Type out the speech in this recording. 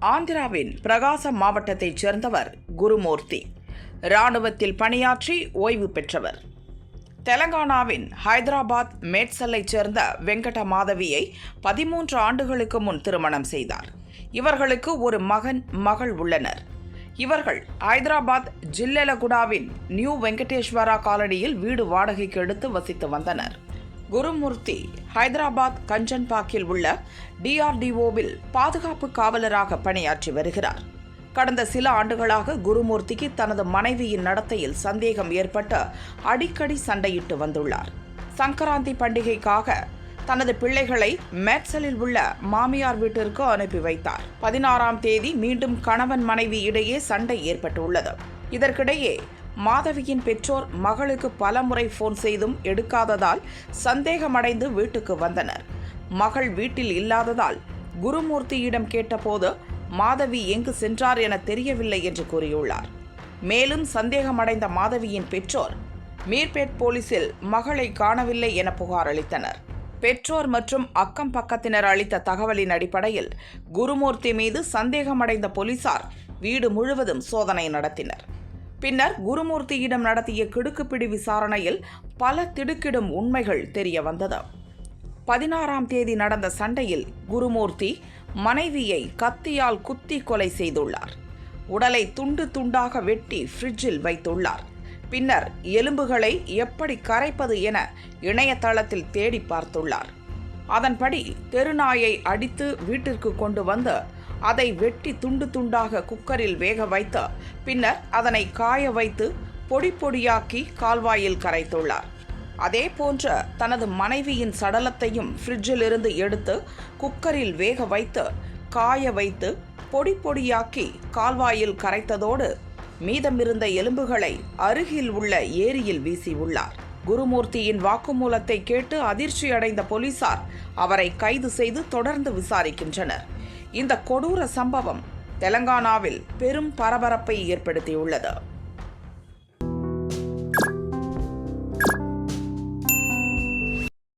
ஆந்திராவின் பிரகாசம் மாவட்டத்தைச் சேர்ந்தவர் குருமூர்த்தி. இராணுவத்தில் பணியாற்றி ஓய்வு பெற்றவர். தெலங்கானாவின் ஹைதராபாத் மேட்சல்லைச் சேர்ந்த வெங்கட மாதவியை பதிமூன்று ஆண்டுகளுக்கு முன் திருமணம் செய்தார். இவர்களுக்கு ஒரு மகன் மகள் உள்ளனர். இவர்கள் ஹைதராபாத் ஜில்லெலகுடாவின் நியூ வெங்கடேஸ்வரா காலனியில் வீடு வாடகைக்கு எடுத்து வசித்து வந்தனர். குருமூர்த்தி ஹைதராபாத் கஞ்சன்பாக்கில் உள்ள டிஆர்டிஓவில் பாதுகாப்பு காவலராக பணியாற்றி வருகிறார். கடந்த சில ஆண்டுகளாக குருமூர்த்திக்கு தனது மனைவியின் நடத்தையில் சந்தேகம் ஏற்பட்டு அடிக்கடி சண்டையிட்டு வந்துள்ளார். சங்கராந்தி பண்டிகைக்காக தனது பிள்ளைகளை மேட்சலில் உள்ள மாமியார் வீட்டிற்கு அனுப்பி வைத்தார். பதினாறாம் தேதி மீண்டும் கணவன் மனைவி இடையே சண்டை ஏற்பட்டுள்ளது. இதற்கிடையே மாதவியின் பெற்றோர் மகளுக்கு பலமுறை ஃபோன் செய்தும் எடுக்காததால் சந்தேகமடைந்து வீட்டுக்கு வந்தனர். மகள் வீட்டில் இல்லாததால் குருமூர்த்தியிடம் கேட்டபோது மாதவி எங்கு சென்றார் என தெரியவில்லை என்று கூறியுள்ளார். மேலும் சந்தேகமடைந்த மாதவியின் பெற்றோர் மீர்பேட் போலீசில் மகளை காணவில்லை என புகார் அளித்தனர். பெற்றோர் மற்றும் அக்கம் பக்கத்தினர் அளித்த தகவலின் அடிப்படையில் குருமூர்த்தி மீது சந்தேகமடைந்த போலீசார் வீடு முழுவதும் சோதனை நடத்தினர். பின்னர் குருமூர்த்தியிடம் நடத்திய கிடுக்குப்பிடி விசாரணையில் பல திடுக்கிடும் உண்மைகள் தெரிய வந்தது பதினாறாம் தேதி நடந்த சண்டையில் குருமூர்த்தி மனைவியை கத்தியால் குத்தி கொலை செய்துள்ளார். உடலை துண்டு துண்டாக வெட்டி ஃப்ரிட்ஜில் வைத்துள்ளார். பின்னர் எலும்புகளை எப்படி கரைப்பது என இணையதளத்தில் தேடி பார்த்துள்ளார். அதன்படி தெருநாயை அடித்து வீட்டிற்கு கொண்டு வந்து அதை வெட்டி துண்டு துண்டாக குக்கரில் வேக வைத்து பின்னர் அதனை காய வைத்து பொடி பொடியாக்கி கால்வாயில் கரைத்துள்ளார். அதே போன்ற தனது மனைவியின் சடலத்தையும் ஃப்ரிட்ஜில் இருந்து எடுத்து குக்கரில் வேக வைத்து காய வைத்து பொடி பொடியாக்கி கால்வாயில் கரைத்ததோடு மீதமிருந்த எலும்புகளை அருகில் உள்ள ஏரியில் வீசியுள்ளார் குருமூர்த்தியின் வாக்குமூலத்தை கேட்டு அதிர்ச்சி அடைந்த போலீசார் அவரை கைது செய்து தொடர்ந்து விசாரிக்கின்றனர். இந்த கொடூர சம்பவம் தெலங்கானாவில் பெரும் பரபரப்பை ஏற்படுத்தியுள்ளது.